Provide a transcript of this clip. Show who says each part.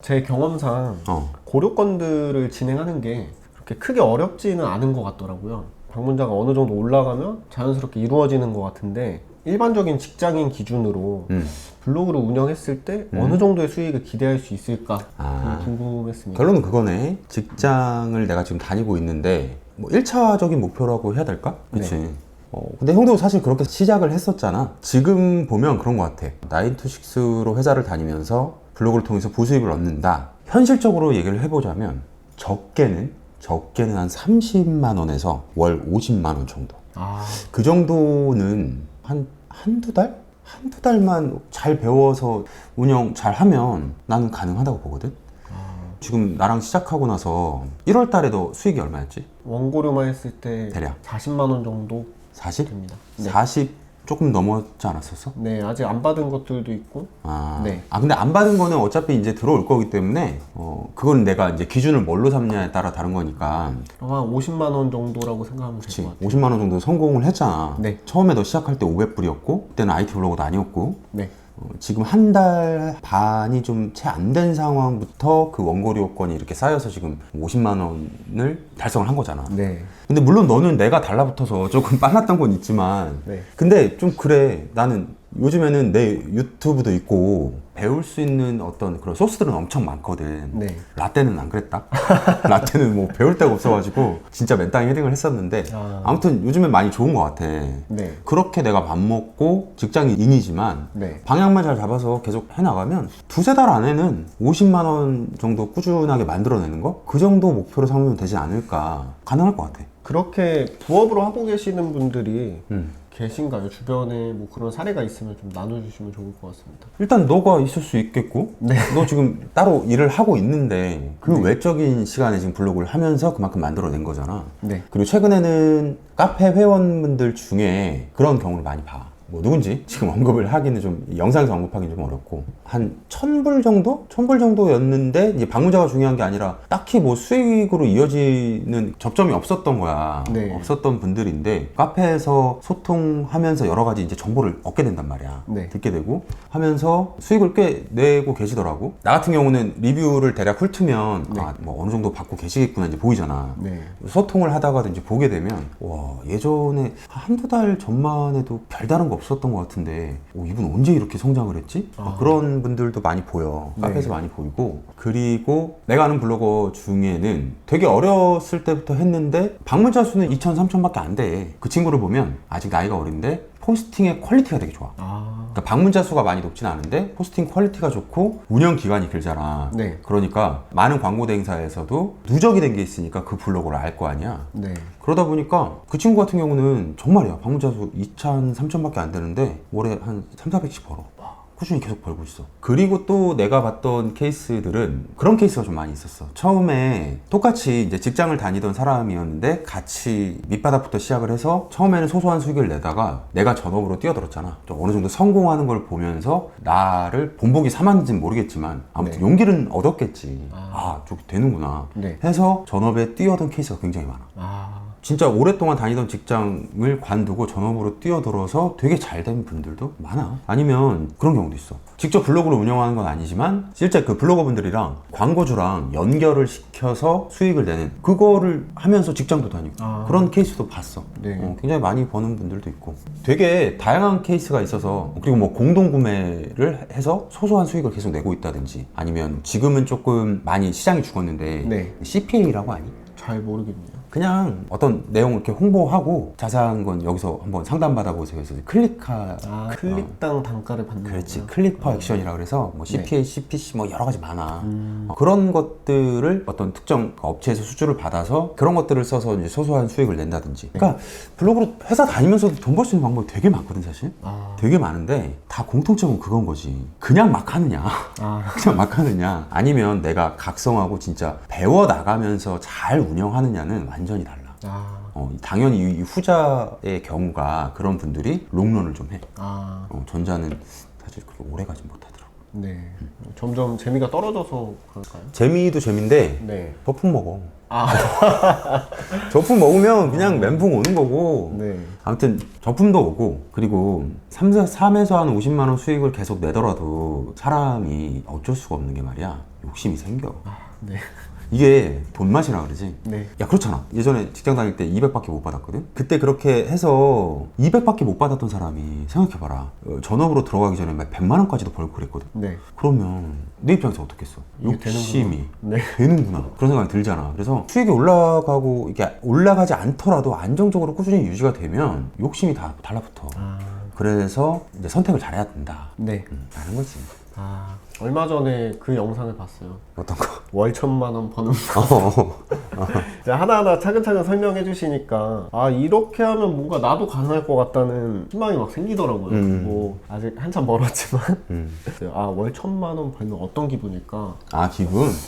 Speaker 1: 제 경험상
Speaker 2: 어.
Speaker 1: 고려건들을 진행하는 게 그렇게 크게 어렵지는 않은 것 같더라고요. 방문자가 어느 정도 올라가면 자연스럽게 이루어지는 것 같은데 일반적인 직장인 기준으로
Speaker 2: 음.
Speaker 1: 블로그를 운영했을 때 어느 정도의 수익을 기대할 수 있을까
Speaker 2: 아.
Speaker 1: 궁금했습니다.
Speaker 2: 결론은 그거네. 직장을 내가 지금 다니고 있는데 뭐 1차적인 목표라고 해야 될까? 그치. 어, 근데 형도 사실 그렇게 시작을 했었잖아. 지금 보면 그런 것 같아. 9to6로 회사를 다니면서 블로그를 통해서 부수입을 얻는다. 현실적으로 얘기를 해보자면 적게는 적게는 한 30만 원에서 월 50만 원 정도.
Speaker 1: 아,
Speaker 2: 그 정도는 한 한두 달? 한두 달만 잘 배워서 운영 잘 하면 나는 가능하다고 보거든. 지금 나랑 시작하고 나서 1월 달에도 수익이 얼마였지?
Speaker 1: 원고료만 했을 때
Speaker 2: 대략
Speaker 1: 40만 원 정도
Speaker 2: 40?
Speaker 1: 됩니다. 네.
Speaker 2: 40 조금 넘었지 않았었어?
Speaker 1: 네, 아직 안 받은 것들도 있고
Speaker 2: 아,
Speaker 1: 네.
Speaker 2: 아 근데 안 받은 거는 어차피 이제 들어올 거기 때문에 어 그건 내가 이제 기준을 뭘로 삼냐에 따라 다른 거니까
Speaker 1: 한 50만 원 정도라고 생각하면 될
Speaker 2: 그치
Speaker 1: 것 같아요.
Speaker 2: 50만 원 정도 성공을 했잖아
Speaker 1: 네.
Speaker 2: 처음에 너 시작할 때 500불이었고 그때는 IT 블로그도 아니었고
Speaker 1: 네,
Speaker 2: 어, 지금 한 달 반이 좀 채 안 된 상황부터 그 원고료권이 이렇게 쌓여서 지금 50만 원을 달성을 한 거잖아.
Speaker 1: 네,
Speaker 2: 근데 물론 너는 내가 달라붙어서 조금 빨랐던 건 있지만
Speaker 1: 네.
Speaker 2: 근데 좀 그래 나는 요즘에는 내 유튜브도 있고 배울 수 있는 어떤 그런 소스들은 엄청 많거든
Speaker 1: 네.
Speaker 2: 라떼는 안 그랬다 라떼는 뭐 배울 데가 없어가지고 진짜 맨땅에 헤딩을 했었는데
Speaker 1: 아.
Speaker 2: 아무튼 요즘엔 많이 좋은 것 같아
Speaker 1: 네,
Speaker 2: 그렇게 내가 밥 먹고 직장인이지만
Speaker 1: 네.
Speaker 2: 방향만 잘 잡아서 계속 해나가면 두세 달 안에는 50만 원 정도 꾸준하게 만들어내는 거? 그 정도 목표로 삼으면 되지 않을까 가능할 것 같아
Speaker 1: 그렇게 부업으로 하고 계시는 분들이
Speaker 2: 음.
Speaker 1: 계신가요? 주변에 뭐 그런 사례가 있으면 좀 나눠주시면 좋을 것 같습니다.
Speaker 2: 일단 너가 있을 수 있겠고
Speaker 1: 네.
Speaker 2: 너 지금 따로 일을 하고 있는데 그
Speaker 1: 네.
Speaker 2: 외적인 시간에 지금 블로그를 하면서 그만큼 만들어낸 거잖아
Speaker 1: 네.
Speaker 2: 그리고 최근에는 카페 회원분들 중에 그런 경우를 많이 봐. 뭐 누군지 지금 언급을 하기는 좀 영상에서 언급하기는 좀 어렵고 한 천 불 정도? 천 불 정도였는데 이제 방문자가 중요한 게 아니라 딱히 뭐 수익으로 이어지는 접점이 없었던 거야.
Speaker 1: 네.
Speaker 2: 없었던 분들인데 카페에서 소통하면서 여러 가지 이제 정보를 얻게 된단 말이야.
Speaker 1: 네.
Speaker 2: 듣게 되고 하면서 수익을 꽤 내고 계시더라고. 나 같은 경우는 리뷰를 대략 훑으면
Speaker 1: 네.
Speaker 2: 아, 뭐 어느 정도 받고 계시겠구나 이제 보이잖아.
Speaker 1: 네.
Speaker 2: 소통을 하다가도 이제 보게 되면 와 예전에 한두 달 전만 해도 별다른 거 없었던 것 같은데 오, 이분 언제 이렇게 성장을 했지?
Speaker 1: 아.
Speaker 2: 그런 분들도 많이 보여
Speaker 1: 네.
Speaker 2: 카페에서 많이 보이고 그리고 내가 아는 블로거 중에는 되게 어렸을 때부터 했는데 방문자 수는 2천 3천밖에 안 돼 그 친구를 보면 아직 나이가 어린데 포스팅의 퀄리티가 되게 좋아
Speaker 1: 아,
Speaker 2: 그러니까 방문자 수가 많이 높진 않은데 포스팅 퀄리티가 좋고 운영 기간이 길잖아.
Speaker 1: 네.
Speaker 2: 그러니까 많은 광고 대행사에서도 누적이 된 게 있으니까 그 블로그를 알 거 아니야.
Speaker 1: 네.
Speaker 2: 그러다 보니까 그 친구 같은 경우는 정말이야. 방문자 수 2천, 3천밖에 안 되는데 월에 한 3, 400씩 벌어. 꾸준히 계속 벌고 있어. 그리고 또 내가 봤던 케이스들은 그런 케이스가 좀 많이 있었어. 처음에 똑같이 이제 직장을 다니던 사람이었는데 같이 밑바닥부터 시작을 해서 처음에는 소소한 수익을 내다가 내가 전업으로 뛰어들었잖아. 좀 어느 정도 성공하는 걸 보면서 나를 본보기 삼았는지는 모르겠지만 아무튼
Speaker 1: 네.
Speaker 2: 용기는 얻었겠지.
Speaker 1: 아.
Speaker 2: 아, 저게 되는구나.
Speaker 1: 네.
Speaker 2: 해서 전업에 뛰어든 케이스가 굉장히 많아.
Speaker 1: 아,
Speaker 2: 진짜 오랫동안 다니던 직장을 관두고 전업으로 뛰어들어서 되게 잘 된 분들도 많아. 아니면 그런 경우도 있어. 직접 블로그를 운영하는 건 아니지만 실제 그 블로거 분들이랑 광고주랑 연결을 시켜서 수익을 내는 그거를 하면서 직장도 다니고
Speaker 1: 아.
Speaker 2: 그런 케이스도 봤어.
Speaker 1: 네.
Speaker 2: 어, 굉장히 많이 버는 분들도 있고 되게 다양한 케이스가 있어서 그리고 뭐 공동 구매를 해서 소소한 수익을 계속 내고 있다든지 아니면 지금은 조금 많이 시장이 죽었는데
Speaker 1: 네.
Speaker 2: CPA라고 하니?
Speaker 1: 잘 모르겠네요.
Speaker 2: 그냥 어떤 내용을 이렇게 홍보하고 자세한 건 여기서 한번 상담 받아 보세요. 그래서 클릭하
Speaker 1: 아, 클릭당 단가를 받는
Speaker 2: 그렇지
Speaker 1: 거구나.
Speaker 2: 클릭 퍼 액션이라 그래서 뭐
Speaker 1: 네.
Speaker 2: CPA, CPC 뭐 여러 가지 많아.
Speaker 1: 음.
Speaker 2: 어, 그런 것들을 어떤 특정 업체에서 수주를 받아서 그런 것들을 써서 이제 소소한 수익을 낸다든지. 그러니까 블로그로 회사 다니면서도 돈 벌 수 있는 방법이 되게 많거든 사실.
Speaker 1: 아,
Speaker 2: 되게 많은데 다 공통점은 그건 거지. 그냥 막 하느냐.
Speaker 1: 아,
Speaker 2: 그냥 막 하느냐 아니면 내가 각성하고 진짜 배워 나가면서 잘 운영하느냐는 완전히 달라.
Speaker 1: 아,
Speaker 2: 어, 당연히 이 후자의 경우가 그런 분들이 롱런을 좀 해.
Speaker 1: 아,
Speaker 2: 어, 전자는 사실 그렇게 오래 가지 못하더라고.
Speaker 1: 네. 점점 재미가 떨어져서 그럴까요?
Speaker 2: 재미도 재미인데
Speaker 1: 네.
Speaker 2: 거품 먹어.
Speaker 1: 아,
Speaker 2: 저품 먹으면 그냥 멘붕 오는 거고.
Speaker 1: 네.
Speaker 2: 아무튼 저품도 오고 그리고 3, 3에서 한 50만 원 수익을 계속 내더라도 사람이 어쩔 수가 없는 게 말이야. 욕심이 생겨.
Speaker 1: 네.
Speaker 2: 이게 돈 맛이라 그러지.
Speaker 1: 네.
Speaker 2: 야 그렇잖아. 예전에 직장 다닐 때 200밖에 못 받았거든. 그때 그렇게 해서 200밖에 못 받았던 사람이 생각해봐라. 어, 전업으로 들어가기 전에 막 100만 원까지도 벌고 그랬거든.
Speaker 1: 네.
Speaker 2: 그러면 내 입장에서 어떻겠어? 욕심이
Speaker 1: 네.
Speaker 2: 되는구나 그런 생각이 들잖아. 그래서 수익이 올라가고 이게 올라가지 않더라도 안정적으로 꾸준히 유지가 되면 욕심이 다 달라붙어.
Speaker 1: 아,
Speaker 2: 그래서 이제 선택을 잘해야 된다.
Speaker 1: 네.
Speaker 2: 음, 라는 거지.
Speaker 1: 아, 얼마 전에 그 영상을 봤어요.
Speaker 2: 어떤 거?
Speaker 1: 월 천만 원 버는
Speaker 2: 어,
Speaker 1: 이제 하나하나 차근차근 설명해 주시니까 아 이렇게 하면 뭔가 나도 가능할 것 같다는 희망이 막 생기더라고요.
Speaker 2: 음.
Speaker 1: 뭐 아직 한참 멀었지만
Speaker 2: 음.
Speaker 1: 아 월 천만 원 벌면 어떤 기분일까?
Speaker 2: 아 기분?